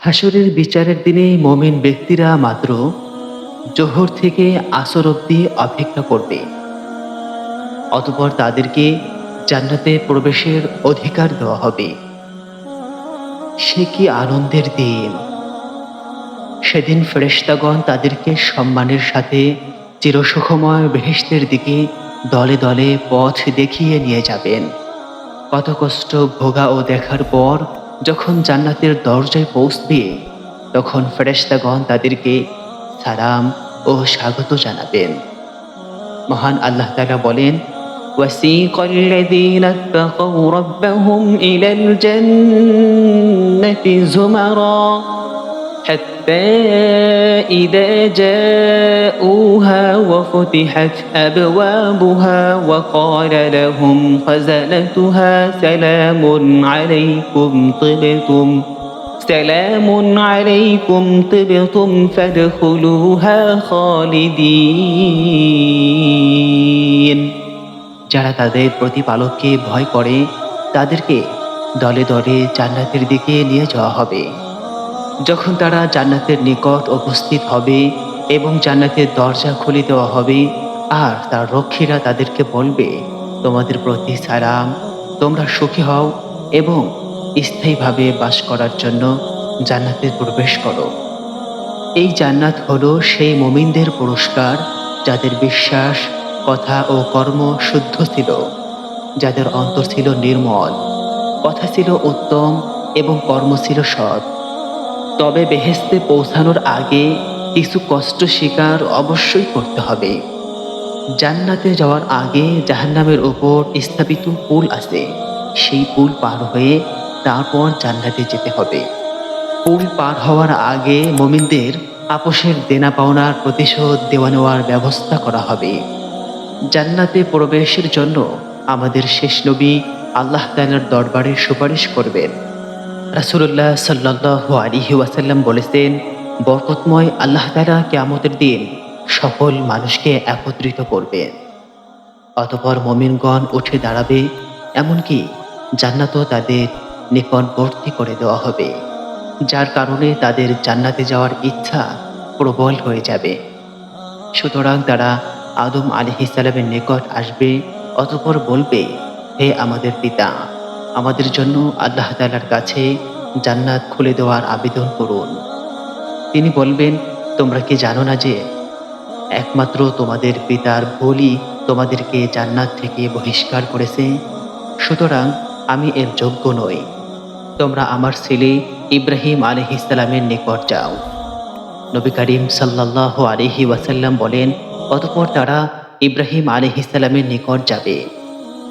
হাসরের বিচারের দিনে মমিন ব্যক্তিরা মাত্র জোহর থেকে আসর অব্দি অপেক্ষা করবে। অতপর তাদেরকে জান্নাতে প্রবেশের অধিকার দেওয়া হবে। সে কি আনন্দের দিন। সেদিন ফেরেশতাগণ তাদেরকে সম্মানের সাথে চিরসুখময় বেহেশতের দিকে দলে দলে পথ দেখিয়ে নিয়ে যাবেন। কত কষ্ট ভোগা ও দেখার পর যখন জান্নাতের দরজায় পৌঁছবে তখন ফেরেশতাগণ তাদেরকে সালাম ও স্বাগত জানাবেন মহান আল্লাহ তাআলা বলেন وسيق الذين اتقوا ربهم إلى الجنة زمرا حتى إذا جاءوها وفتحت أبوابها وقال لهم خزنتها سلام عليكم طبتم سلام عليكم طبتم فادخلوها خالدين যারা তাদের প্রতিপালককে ভয় করে তাদেরকে দলে দলে জান্নাতের দিকে নিয়ে যাওয়া হবে যখন তারা জান্নাতের নিকট উপস্থিত হবে এবং জান্নাতের দরজা খুলে দেওয়া হবে, আর তার রক্ষীরা তাদেরকে বলবে, তোমাদের প্রতি সালাম, তোমরা সুখী হও এবং স্থায়ীভাবে বাস করার জন্য জান্নাতে প্রবেশ করো। এই জান্নাত হলো সেই মমিনদের পুরস্কার যাদের বিশ্বাস, কথা ও কর্ম শুদ্ধ ছিল, যাদের অন্তর ছিল নির্মল, কথা ছিল উত্তম এবং কর্ম ছিল সৎ। তবে বেহেস্তে পৌঁছানোর আগে কিছু কষ্ট স্বীকার অবশ্যই করতে হবে। জান্নাতে যাওয়ার আগে জাহান্নামের ওপর স্থাপিত পুল আছে। সেই পুল পার হয়ে তারপর জান্নাতে যেতে হবে। পুল পার হওয়ার আগে মমিনদের আপোষের দেনা পাওনার প্রতিশোধ দেওয়া নেওয়ার ব্যবস্থা করা হবে। জান্নাতে প্রবেশের জন্য আমাদের শেষ নবী আল্লাহ তালার দরবারে সুপারিশ করবেন। রাসুল্লাহ সাল্লাহ আলিহি ওয়াসাল্লাম বলেছেন, বরকতময় আল্লাহ তালা কেয়ামতের দিন সকল মানুষকে একত্রিত করবেন অতপর মমিনগণ উঠে দাঁড়াবে, এমনকি জান্নাতও তাদের নিকটবর্তী করে দেওয়া হবে, যার কারণে তাদের জান্নাতে যাওয়ার ইচ্ছা প্রবল হয়ে যাবে। সুতরাং তারা আদম আলিহিসাল্লামের নিকট আসবে, অতপর বলবে, হে আমাদের পিতা আমাদের জন্য আল্লাহ তালার কাছে জান্নাত খুলে দেওয়ার আবেদন করুন। তিনি বলবেন, তোমরা কি জানো না যে একমাত্র তোমাদের পিতার ভুলই তোমাদেরকে জান্নাত থেকে বহিষ্কার করেছে? সুতরাং আমি এর যোগ্য নই। তোমরা আমার ছেলে ইব্রাহিম আলহিসাল্লামের নিকট যাও। নবী করিম সাল্লাহ আলহি ওয়াসাল্লাম বলেন, অতপর তারা ইব্রাহিম আলহিসাল্লামের নিকট যাবে।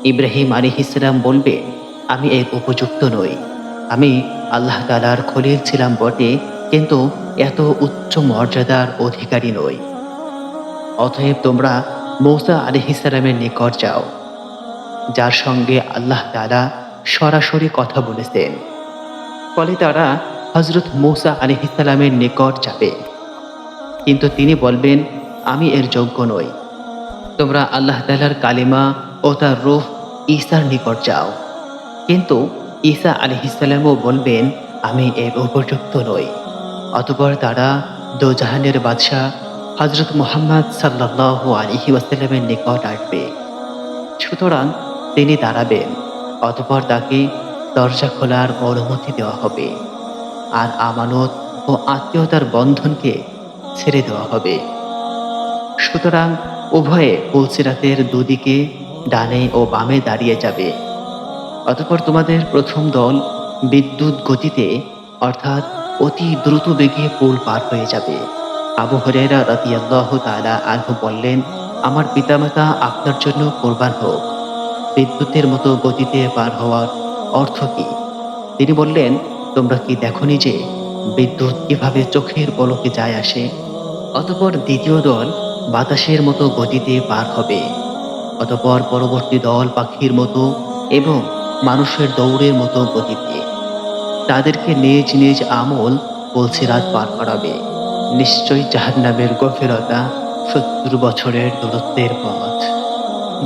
ইব্রাহিম আলহ ইসলাম বলবে আমি এর উপযুক্ত নই। আমি আল্লাহ তালার খলিল ছিলাম বটে, কিন্তু এত উচ্চ মর্যাদার অধিকারী নই। অতএব তোমরা মৌসা আলহিসাল্লামের নিকট যাও, যার সঙ্গে আল্লাহ তালা সরাসরি কথা বলেছেন। ফলে তারা হজরত মৌসা আলহিসাল্লামের নিকট যাবে। কিন্তু তিনি বলবেন, আমি এর যোগ্য নই। তোমরা আল্লাহ তালার কালিমা ও তার রূহ ঈসার নিকট যাও। কিন্তু ঈসা আলহিসাল্লামও বলবেন, আমি এর উপযুক্ত নই। অতপর তারা দোজাহানের বাদশাহ হজরত মোহাম্মদ সাল্লাহ আলহি ওয়াসাল্লামের নিকট আসবে। সুতরাং তিনি দাঁড়াবেন, অতপর তাকে দরজা খোলার অনুমতি দেওয়া হবে আর আমানত ও আত্মীয়তার বন্ধনকে ছেড়ে দেওয়া হবে। সুতরাং উভয়ে পুলসিরাতের দুদিকে ডানে ও বামে দাঁড়িয়ে যাবে। অতপর তোমাদের প্রথম দল বিদ্যুৎ গতিতে, অর্থাৎ অতি দ্রুত বেগে পুল পার হয়ে যাবে। আবু হরেরা রাতিয়াল্লাহ তালা আনহু বললেন, আমার পিতামাতা আপনার জন্য কোরবান হোক। বিদ্যুতের মতো গতিতে পার হওয়ার অর্থ কি? তিনি বললেন, তোমরা কি দেখনি যে বিদ্যুৎ কীভাবে চোখের পলকে যায় আসে? অতপর দ্বিতীয় দল বাতাসের মতো গতিতে পার হবে। অতপর পরবর্তী দল পাখির মতো এবং মানুষের দৌড়ের মতো গতিতে। তাদেরকে নিজ নিজ আমল বলছে রাত পার করাবে। নিশ্চয়ই জাহান্নামের গভীরতা সত্তর বছরের দূরত্বের পথ।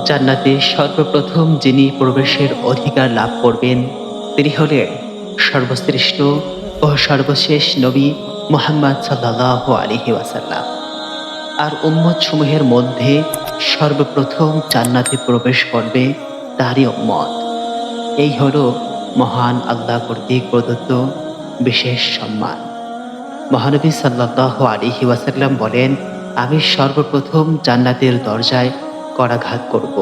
জান্নাতে সর্বপ্রথম যিনি প্রবেশের অধিকার লাভ করবেন, তিনি হলেন সর্বশ্রেষ্ঠ ও সর্বশেষ নবী মোহাম্মদ সাল্লাহ আলিহি ওয়াসাল্লাম। আর উম্মত সমূহের মধ্যে সর্বপ্রথম জান্নাতে প্রবেশ করবে তারই উম্মত। এই হলো মহান আল্লাহ কর্তৃক প্রদত্ত বিশেষ সম্মান। মহানবী সাল্লাহ আলিহি ওয়াসাল্লাম বলেন, আমি সর্বপ্রথম জান্নাতের দরজায় করাঘাত করব।